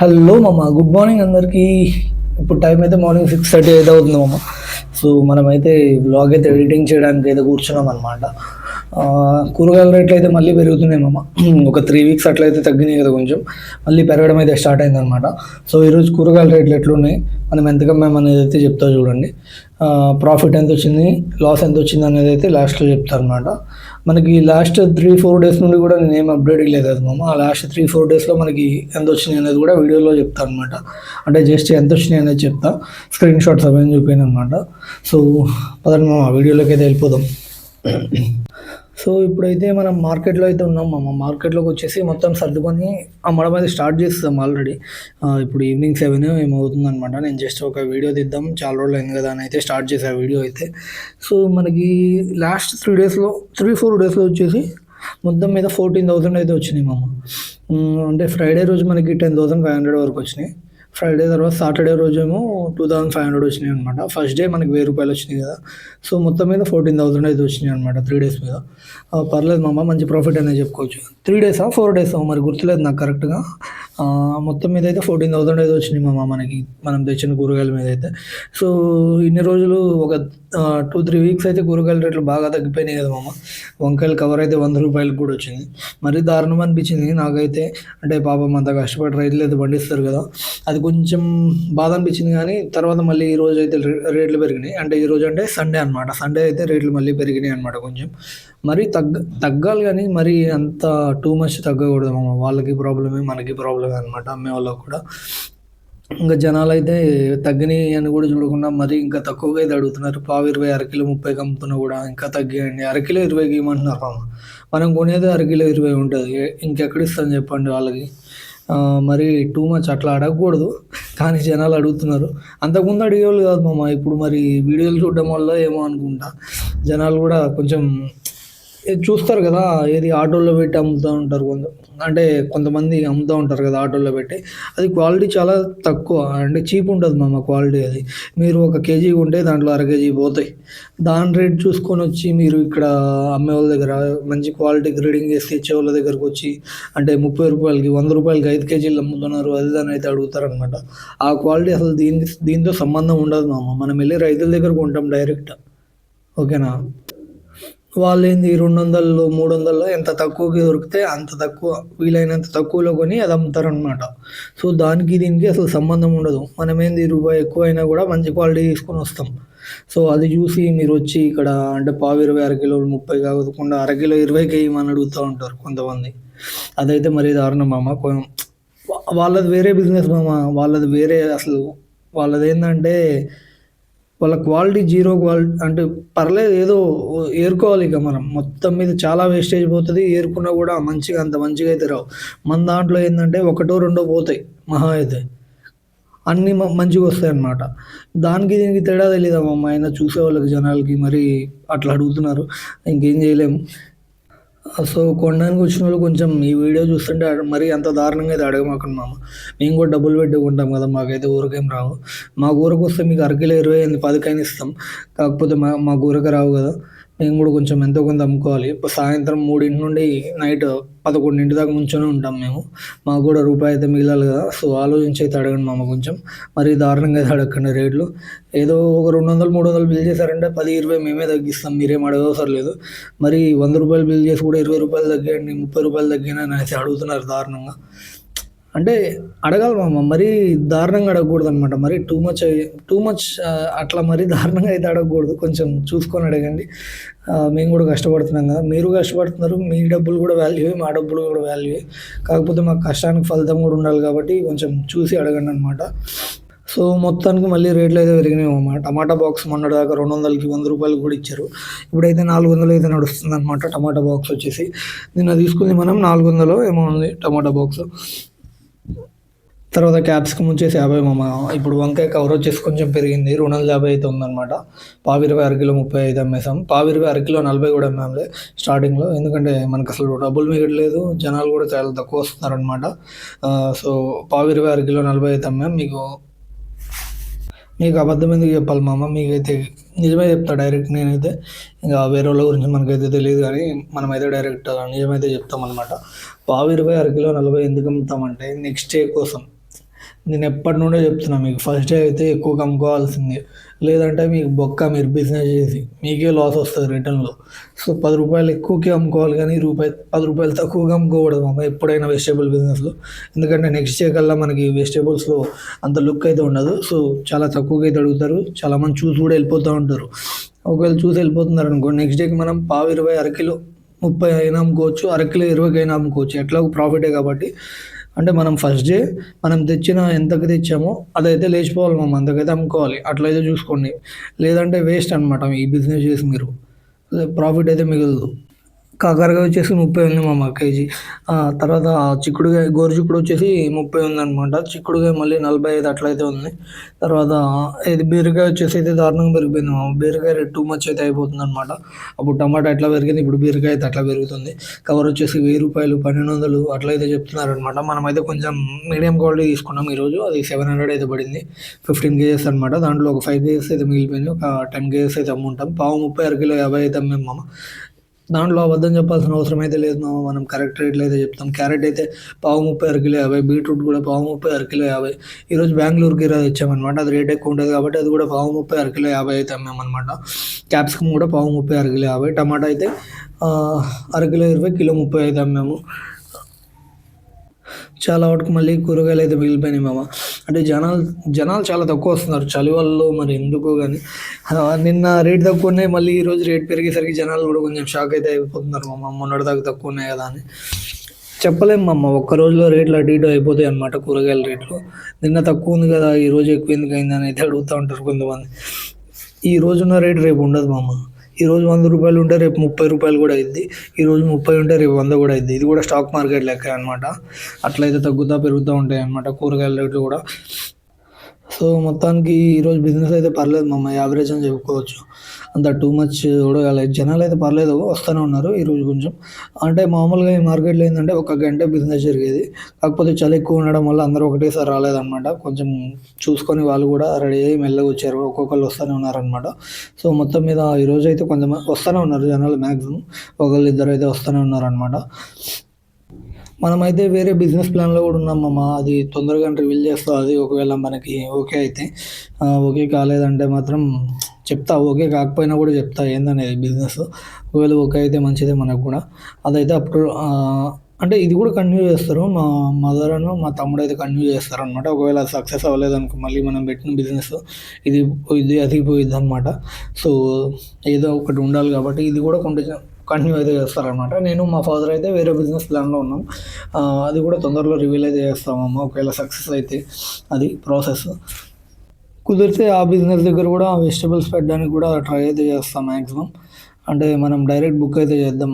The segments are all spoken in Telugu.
హలో మామ గుడ్ మార్నింగ్ అందరికీ. ఇప్పుడు టైం అయితే మార్నింగ్ సిక్స్ థర్టీ అయితే అవుతుంది మామ. సో మనమైతే బ్లాగ్ అయితే ఎడిటింగ్ చేయడానికి అయితే కూర్చున్నాం అనమాట కూరగాయల రేట్లు అయితే మళ్ళీ పెరుగుతున్నాయి మామ. ఒక త్రీ వీక్స్ అట్లయితే తగ్గినాయి కదా కొంచెం. మళ్ళీ పెరగడం అయితే స్టార్ట్ అయింది అనమాట సో ఈరోజు కూరగాయల రేట్లు ఎట్లున్నాయి? మనం ఎంత కమ్మాం అనేది అయితే చెప్తా చూడండి. ప్రాఫిట్ ఎంత వచ్చింది? లాస్ ఎంత వచ్చింది అనేది అయితే లాస్ట్లో చెప్తారు అనమాట మనకి లాస్ట్ త్రీ ఫోర్ డేస్ నుండి కూడా నేను ఏం అప్డేట్ ఇవ్వలేదు కదా మామ. ఆ లాస్ట్ త్రీ ఫోర్ డేస్లో మనకి ఎంత వచ్చినాయి అనేది కూడా వీడియోలో చెప్తాను అనమాట అంటే జస్ట్ ఎంత వచ్చినాయి అనేది చెప్తా. స్క్రీన్ షాట్స్ అవన్నీ చూపాను అనమాట సో పదండి మామ వీడియోలోకి అయితే వెళ్ళిపోదాం. సో ఇప్పుడైతే మనం మార్కెట్లో అయితే ఉన్నాం. మా మార్కెట్లోకి వచ్చేసి మొత్తం సర్దుకొని అమ్మడం అయితే స్టార్ట్ చేస్తాం ఆల్రెడీ. ఇప్పుడు ఈవినింగ్ సెవెన్ ఏమవుతుంది అనమాట నేను జస్ట్ ఒక వీడియో తీద్దాం. చాలా రోజులు అయింది కదా అని అయితే స్టార్ట్ చేసా వీడియో అయితే. సో మనకి లాస్ట్ త్రీ డేస్లో త్రీ ఫోర్ డేస్లో వచ్చేసి మొత్తం మీద ఫోర్టీన్ థౌసండ్ అయితే వచ్చినాయి మామ. అంటే ఫ్రైడే రోజు మనకి టెన్ థౌసండ్ ఫైవ్ హండ్రెడ్ వరకు వచ్చినాయి. ఫ్రైడే తర్వాత సాటర్డే రోజు టూ థౌసండ్ ఫైవ్ హండ్రెడ్ వచ్చినాయి అనమాట ఫస్ట్ డే మనకి వెయ్యి రూపాయలు వచ్చినాయి కదా. సో మొత్తం మీద ఫోర్టీన్ థౌసండ్ అయితే వచ్చినాయి అనమాట త్రీ డేస్ మీద. పర్లేదు మామ మంచి ప్రాఫిట్ అనేది చెప్పుకోవచ్చు. త్రీ డేసా ఫోర్ డేసా మరి గుర్తులేదు నాకు కరెక్ట్గా మొత్తం మీద అయితే ఫోర్టీన్ థౌసండ్ అయితే వచ్చినాయి మామ మనకి. మనం తెచ్చిన కూరగాయల మీద అయితే. సో ఇన్ని రోజులు ఒక టూ త్రీ వీక్స్ అయితే కూరగాయల రేట్లు బాగా తగ్గిపోయినాయి కదా మామ. వంకాయలు కవర్ అయితే వంద రూపాయలకు కూడా వచ్చింది. మరీ దారుణం అనిపించింది. నాకైతే అంటే పాపం అంత కష్టపడి రైతులు అయితే పండిస్తారు కదా. అది కొంచెం బాధ అనిపించింది కానీ తర్వాత మళ్ళీ ఈ రోజు అయితే రే- రేట్లు పెరిగినాయి. అంటే ఈ రోజు అంటే సండే అనమాట సండే అయితే రేట్లు మళ్ళీ పెరిగినాయి అనమాట కొంచెం. మరి తగ్గ తగ్గాలి కానీ మరి అంత టూ మచ్ తగ్గకూడదు మామ. వాళ్ళకి ప్రాబ్లమే మనకి ప్రాబ్లమే అనమాట అమ్మే వాళ్ళకి కూడా. ఇంకా జనాలు అయితే తగ్గినాయి అని కూడా చూడకుండా మరి ఇంకా తక్కువగా అయితే అడుగుతున్నారు. పావు ఇరవై అరకిలో ముప్పైకి అమ్ముతున్నా కూడా ఇంకా తగ్గియండి. అరకిలో ఇరవైకి ఇవ్వమంటున్నారు మామ మనం కొనేది అరకిలో ఇరవై ఉంటుంది. ఇంకెక్కడ ఇస్తాను చెప్పండి వాళ్ళకి. మరి టూ మచ్ అట్లా అడగకూడదు. కానీ జనాలు అడుగుతున్నారు. అంతకుముందు అడిగేవాళ్ళు కాదు మామ. ఇప్పుడు మరి వీడియోలు చూడడం వల్ల ఏమో అనుకుంటా. జనాలు కూడా కొంచెం చూస్తారు కదా ఏది ఆటోలో పెట్టి అమ్ముతూ ఉంటారు కొంత అంటే కొంతమంది అమ్ముతూ ఉంటారు కదా ఆటోలో పెట్టి. అది క్వాలిటీ చాలా తక్కువ అంటే చీప్ ఉంటుంది మామ క్వాలిటీ అది. మీరు ఒక కేజీ ఉంటే దాంట్లో అర కేజీ పోతాయి. దాని రేట్ చూసుకొని వచ్చి మీరు ఇక్కడ అమ్మే వాళ్ళ దగ్గర మంచి క్వాలిటీ గ్రేడింగ్ చేసి తెచ్చే వాళ్ళ దగ్గరకు వచ్చి అంటే ముప్పై రూపాయలకి వంద రూపాయలకి ఐదు కేజీలు అమ్ముతున్నారు అది దాని అయితే అడుగుతారనమాట ఆ క్వాలిటీ అసలు దీని దీంతో సంబంధం ఉండదు మామ. మనం వెళ్ళి రైతుల దగ్గర కొంటాం డైరెక్ట్. ఓకేనా? వాళ్ళు ఏంది రెండు వందలు మూడు వందల్లో ఎంత తక్కువకి దొరికితే అంత తక్కువ వీలైనంత తక్కువలో కొని అది అమ్ముతారనమాట సో దానికి దీనికి అసలు సంబంధం ఉండదు. మనం ఏంది రూపాయి ఎక్కువైనా కూడా మంచి క్వాలిటీ తీసుకొని వస్తాం. సో అది చూసి మీరు వచ్చి ఇక్కడ అంటే పావు ఇరవై అరకిలో ముప్పై కాకుండా అరకిలో ఇరవైకి వేయమని అడుగుతూ ఉంటారు కొంతమంది. అదైతే మరీ దారుణం మామ. వాళ్ళది వేరే బిజినెస్ మామ. వాళ్ళది వేరే అసలు. వాళ్ళది ఏంటంటే వాళ్ళ క్వాలిటీ జీరో క్వాలిటీ అంటే పర్లేదు ఏదో ఏరుకోవాలి ఇక మనం. మొత్తం మీద చాలా వేస్టేజ్ పోతుంది. ఏరుకున్నా కూడా మంచిగా అంత మంచిగా అయితే రావు. మన దాంట్లో ఏంటంటే ఒకటో రెండో పోతాయి. మహా అయితే. అన్నీ మంచిగా వస్తాయి అన్నమాట. దానికి దీనికి తేడా తెలియదు అమ్మ ఆయన చూసే వాళ్ళకి జనాలకి మరి అట్లా అడుగుతున్నారు. ఇంకేం చేయలేము సో కొనడానికి వచ్చిన వాళ్ళు కొంచెం ఈ వీడియో చూస్తుంటే మరి మరీ అంత దారుణంగా అయితే అడగమాకండి మామ. మేము కూడా డబ్బులు పెట్టుకుంటాం కదా మాకైతే ఊరకేం రావు. మా ఊరకు వస్తే మీకు అరకిలో ఇరవై ఎనిమిది పదికైనా ఇస్తాం. కాకపోతే మా మా ఊరికి రావు కదా. మేము కూడా కొంచెం ఎంతో కొంత అమ్ముకోవాలి. సాయంత్రం మూడింటి నుండి నైట్ పదకొండింటి దాకా ముంచొని ఉంటాం మేము. మాకు కూడా రూపాయి అయితే మిగిలాలి కదా. సో ఆలోచించి అయితే అడగండి మామ కొంచెం. మరి దారుణంగా అయితే అడగండి రేట్లు. ఏదో ఒక రెండు వందలు మూడు వందలు బిల్ చేశారంటే పది ఇరవై మేమే తగ్గిస్తాం. మీరేం అడగవసరం లేదు. మరి వంద రూపాయలు బిల్ చేసి కూడా ఇరవై రూపాయలు తగ్గియండి ముప్పై రూపాయలు తగ్గినా అని అడుగుతున్నారు దారుణంగా. అంటే అడగాలి మామ మరీ దారుణంగా అడగకూడదు అనమాట మరి టూ మచ్ టూ మచ్ అట్లా మరీ దారుణంగా అయితే అడగకూడదు. కొంచెం చూసుకొని అడగండి. మేము కూడా కష్టపడుతున్నాం కదా. మీరు కష్టపడుతున్నారు మీ డబ్బులు కూడా వాల్యూ మా డబ్బులు కూడా వాల్యూ కాకపోతే మాకు కష్టానికి ఫలితం కూడా ఉండాలి కాబట్టి కొంచెం చూసి అడగండి అనమాట సో మొత్తానికి మళ్ళీ రేట్లు అయితే పెరిగినాయి అన్నమాట టమాటా బాక్స్ మొన్నటి దాకా రెండు వందలకి వంద రూపాయలు కూడా ఇచ్చారు. ఇప్పుడైతే నాలుగు వందలు అయితే నడుస్తుంది అనమాట టమాటా బాక్స్ వచ్చేసి. నిన్న తీసుకుంది మనం నాలుగు వందలు ఏమో ఉంది టమాటా బాక్స్ తర్వాత క్యాప్సికమ్ వచ్చేసి యాభై మామ ఇప్పుడు వంకాయ కవర్ వచ్చేసి కొంచెం పెరిగింది. రెండు వందల యాభై అయితే ఉందన్నమాట. పావు ఇరవై అరకిలో ముప్పై ఐదు అమ్మేసాం పావు ఇరవై అరకిలో నలభై కూడా అమ్మాంలే స్టార్టింగ్లో ఎందుకంటే మనకు అసలు డబ్బులు మిగట్లేదు. జనాలు కూడా చాలా తక్కువ వస్తున్నారనమాట సో పావు ఇరవై అరకిలో నలభై అయితే అమ్మాం మీకు మీకు అబద్ధం ఎందుకు చెప్పాలి మామ? మీకైతే నిజమే చెప్తా డైరెక్ట్ నేనైతే. ఇంకా వేరే వాళ్ళ గురించి మనకైతే తెలియదు కానీ మనమైతే డైరెక్ట్ నిజమైతే చెప్తామన్నమాట. పావు ఇరవై అరకిలో నలభై ఎందుకు అమ్ముతామంటే నెక్స్ట్ డే కోసం నేను ఎప్పటి నుండో చెప్తున్నా మీకు ఫస్ట్ డే అయితే ఎక్కువ కమ్ముకోవాల్సిందే. లేదంటే మీకు బొక్క మీరు బిజినెస్ చేసి మీకే లాస్ వస్తుంది రిటర్న్లో సో పది రూపాయలు ఎక్కువకి అమ్ముకోవాలి కానీ రూపాయి పది రూపాయలు తక్కువగా అమ్ముకోకూడదు మామ ఎప్పుడైనా వెజిటేబుల్ బిజినెస్లో ఎందుకంటే నెక్స్ట్ డే కల్లా మనకి వెజిటేబుల్స్లో అంత లుక్ అయితే ఉండదు. సో చాలా తక్కువగా అయితే అడుగుతారు. చాలా మంది చూసి కూడా వెళ్ళిపోతూ ఉంటారు. ఒకవేళ చూసి వెళ్ళిపోతున్నారు అనుకో నెక్స్ట్ డేకి మనం పావు ఇరవై అరకిలో ముప్పై అయినా అమ్ముకోవచ్చు అరకిలో ఇరవైకి అయినా అమ్ముకోవచ్చు. ఎట్లాగో ప్రాఫిటే కాబట్టి అంటే మనం ఫస్ట్ డే మనం తెచ్చిన ఎంతకు తెచ్చామో అదైతే లేచిపోవాలి మనం అంతకైతే అమ్ముకోవాలి. అట్లయితే చూసుకోండి. లేదంటే వేస్ట్ అనమాట ఈ బిజినెస్ చేసి మీరు. ప్రాఫిట్ అయితే మిగలదు. కాకరకాయ వచ్చేసి ముప్పై ఉంది మా కేజీ తర్వాత చిక్కుడుకాయ గోరు చిక్కుడు వచ్చేసి ముప్పై ఉంది అనమాట చిక్కుడుకాయ మళ్ళీ నలభై ఐదు అట్లయితే ఉంది. తర్వాత ఇది బీరకాయ వచ్చేసి అయితే దారుణంగా పెరిగిపోయింది మామ బీరకాయ రేట్ టూ మచ్ అయితే అయిపోతుంది అనమాట అప్పుడు టమాటా ఎట్లా పెరిగింది ఇప్పుడు బీరకాయ అయితే అట్లా పెరుగుతుంది. కవర్ వచ్చేసి వెయ్యి రూపాయలు పన్నెండు వందలు అట్లయితే చెప్తున్నారు అనమాట మనమైతే కొంచెం మీడియం క్వాలిటీ తీసుకున్నాం ఈరోజు. అది సెవెన్ హండ్రెడ్ అయితే పడింది. ఫిఫ్టీన్ కేజెస్ అనమాట దాంట్లో ఒక ఫైవ్ కేజెస్ అయితే మిగిలిపోయింది. ఒక టెన్ కేజెస్ అయితే అమ్ముంటాం. పావు ముప్పై అరకిలో యాభై అయితే అమ్మాం మామ దాంట్లో అబద్ధం చెప్పాల్సిన అవసరం అయితే లేదు మామ. మనం కరెక్ట్ రేట్లు అయితే చెప్తాం. క్యారెట్ అయితే పావు ముప్పై అరకిలో యాభై బీట్రూట్ కూడా పావు ముప్పై అరకిలో యాభై. ఈరోజు బెంగళూరుకి ఈరోజు ఇచ్చామన్నమాట అది రేట్ ఎక్కువ ఉంటుంది కాబట్టి అది కూడా పావు ముప్పై అరకిలో యాభై అయితే అమ్మామన్నమాట. క్యాప్సికమ్ కూడా పావు ముప్పై అరకిలో యాభై టమాటా అయితే అర అరకిలో ఇరవై కిలో ముప్పై అయితే అమ్మాము. చాలా వరకు మళ్ళీ కూరగాయలు అయితే మిగిలిపోయినాయి మామ. అంటే జనాలు జనాలు చాలా తక్కువ వస్తున్నారు. చలి వల్ల మరి ఎందుకో కానీ నిన్న రేట్ తక్కువ ఉన్నాయి. మళ్ళీ ఈరోజు రేట్ పెరిగేసరికి జనాలు కూడా కొంచెం షాక్ అయితే అయిపోతున్నారు మామ. మొన్నటి దాకా తక్కువ ఉన్నాయి కదా అని. చెప్పలేము మామ. ఒక్క రోజులో రేట్లు అటు ఇటు అయిపోతాయి అనమాట కూరగాయల రేట్లు. నిన్న తక్కువ ఉంది కదా ఈ రోజు ఎక్కువ ఎందుకు అయిందని అయితే అడుగుతూ ఉంటారు కొంతమంది. ఈ రోజున్న రేటు రేపు ఉండదు మామ. ఈరోజు వంద రూపాయలు ఉంటే రేపు ముప్పై రూపాయలు కూడా అయింది. ఈరోజు ముప్పై ఉంటే రేపు వంద కూడా అయింది. ఇది కూడా స్టాక్ మార్కెట్ లెక్క అనమాట అట్లయితే తగ్గుతూ పెరుగుతూ ఉంటాయి అనమాట కూరగాయల రేట్లు కూడా. సో మొత్తానికి ఈరోజు బిజినెస్ అయితే పర్లేదు మమ్మ యావరేజ్ అని చెప్పుకోవచ్చు. అంత టూ మచ్ కూడా జనాలు అయితే పర్లేదు వస్తూనే ఉన్నారు ఈరోజు కొంచెం. అంటే మామూలుగా ఈ మార్కెట్లో ఏంటంటే ఒక గంట బిజినెస్ జరిగేది. కాకపోతే చలి ఎక్కువ ఉండడం వల్ల అందరూ ఒకటేసారి రాలేదన్నమాట. కొంచెం చూసుకొని వాళ్ళు కూడా రెడీ అయ్యి మెల్లగా వచ్చారు. ఒక్కొక్కరు వస్తూనే ఉన్నారనమాట సో మొత్తం మీద ఈరోజు అయితే కొంతమంది వస్తూనే ఉన్నారు జనాలు మ్యాక్సిమం ఒకళ్ళు ఇద్దరు అయితే వస్తూనే ఉన్నారనమాట మనమైతే వేరే బిజినెస్ ప్లాన్లో కూడా ఉన్నాం మామ. అది తొందరగా రివీల్ చేస్తా అది ఒకవేళ మనకి ఓకే అయితే ఓకే కాలేదంటే మాత్రం చెప్తా. ఓకే కాకపోయినా కూడా చెప్తా. ఏందనేది బిజినెస్ ఒకవేళ ఓకే అయితే మంచిదే మనకు కూడా. అదైతే అప్పుడు అంటే ఇది కూడా కంటిన్యూ చేస్తారు. మా మదర్ అను మా తమ్ముడు అయితే కంటిన్యూ చేస్తారు అనమాట ఒకవేళ సక్సెస్ అవ్వలేదు అనుకో మళ్ళీ మనం పెట్టిన బిజినెస్ ఇది ఇది అది పోయిద్ది అనమాట సో ఏదో ఒకటి ఉండాలి కాబట్టి ఇది కూడా కొంచెం కంటిన్యూ అయితే చేస్తారనమాట నేను మా ఫాదర్ అయితే వేరే బిజినెస్ ప్లాన్లో ఉన్నాం. అది కూడా తొందరలో రివీల్ అయితే చేస్తామమ్మ. ఒకవేళ సక్సెస్ అయితే అది ప్రాసెస్. కుదిరితే ఆ బిజినెస్ దగ్గర కూడా వెజిటబుల్స్ పెట్టడానికి కూడా ట్రై అయితే చేస్తాం మ్యాక్సిమం అంటే మనం డైరెక్ట్ బుక్ అయితే చేద్దాం.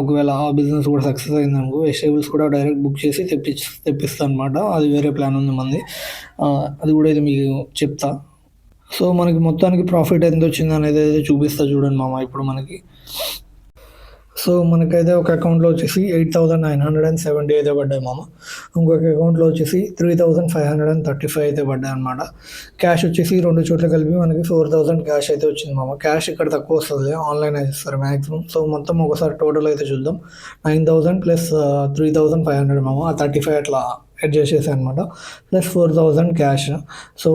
ఒకవేళ ఆ బిజినెస్ కూడా సక్సెస్ అయిందనుకో వెజిటేబుల్స్ కూడా డైరెక్ట్ బుక్ చేసి తెప్పి తెప్పిస్తాను అనమాట అది వేరే ప్లాన్ ఉంది మంది. అది కూడా అయితే మీకు చెప్తా. సో మనకి మొత్తానికి ప్రాఫిట్ ఎంత వచ్చింది అనేది అయితే చూపిస్తా చూడండి మామ. ఇప్పుడు మనకి సో మనకైతే ఒక అకౌంట్లో వచ్చేసి eight thousand nine hundred and seventy అయితే పడ్డాయి మామ. ఇంకొక అకౌంట్లో వచ్చేసి three thousand five hundred and thirty five అయితే పడ్డాయి అనమాట క్యాష్ వచ్చేసి రెండు చోట్ల కలిపి మనకి ఫోర్ థౌసండ్ క్యాష్ అయితే వచ్చింది మామ. క్యాష్ ఇక్కడ తక్కువ వస్తుంది ఆన్లైన్ చేస్తారు మ్యాక్సిమం సో మొత్తం ఒకసారి టోటల్ అయితే చూద్దాం. Nine thousand plus three thousand five hundred మామ ఆ థర్టీ ఫైవ్ అట్లా అడ్జస్ట్ చేసాను అనమాట plus four thousand cash so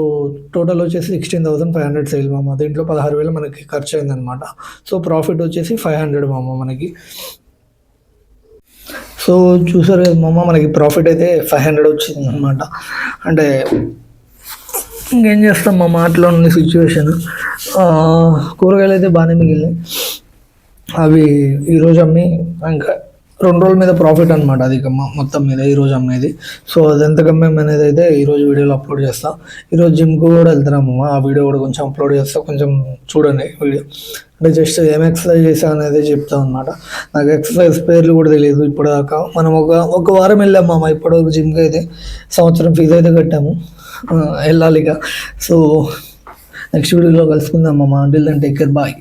total వచ్చేసి sixteen thousand five hundred sale మామ. దీంట్లో పదహారు వేలు మనకి ఖర్చు అయిందనమాట సో ప్రాఫిట్ వచ్చేసి ఫైవ్ హండ్రెడ్ మామ మనకి. సో చూసారు కదా మామ మనకి ప్రాఫిట్ అయితే ఫైవ్ హండ్రెడ్ వచ్చింది అనమాట అంటే ఇంకేం చేస్తాం మా మాటలో ఉన్న సిచ్యువేషన్ కూరగాయలు అయితే బాగానే మిగిలినాయి. అవి ఈరోజు అమ్మి ఇంకా రెండు రోజుల మీద ప్రాఫిట్ అనమాట అది మొత్తం మీద ఈరోజు అమ్మేది. సో అది ఎంత కమ్మేం అనేది అయితే ఈరోజు వీడియోలో అప్లోడ్ చేస్తాం. ఈరోజు జిమ్కి కూడా వెళ్తున్నాము. ఆ వీడియో కూడా కొంచెం అప్లోడ్ చేస్తా. కొంచెం చూడండి వీడియో. అంటే జస్ట్ ఏం ఎక్సర్సైజ్ చేసా అనేది చెప్తాం అనమాట నాకు ఎక్సర్సైజ్ పేర్లు కూడా తెలియదు ఇప్పటిదాకా. మనం ఒక ఒక వారం వెళ్ళాము అమ్మ ఇప్పటివరకు జిమ్కి అయితే సంవత్సరం ఫీజు అయితే కట్టాము. వెళ్ళాలి ఇక. సో నెక్స్ట్ వీడియోలో కలుసుకుందాం మామ. Until then take care bye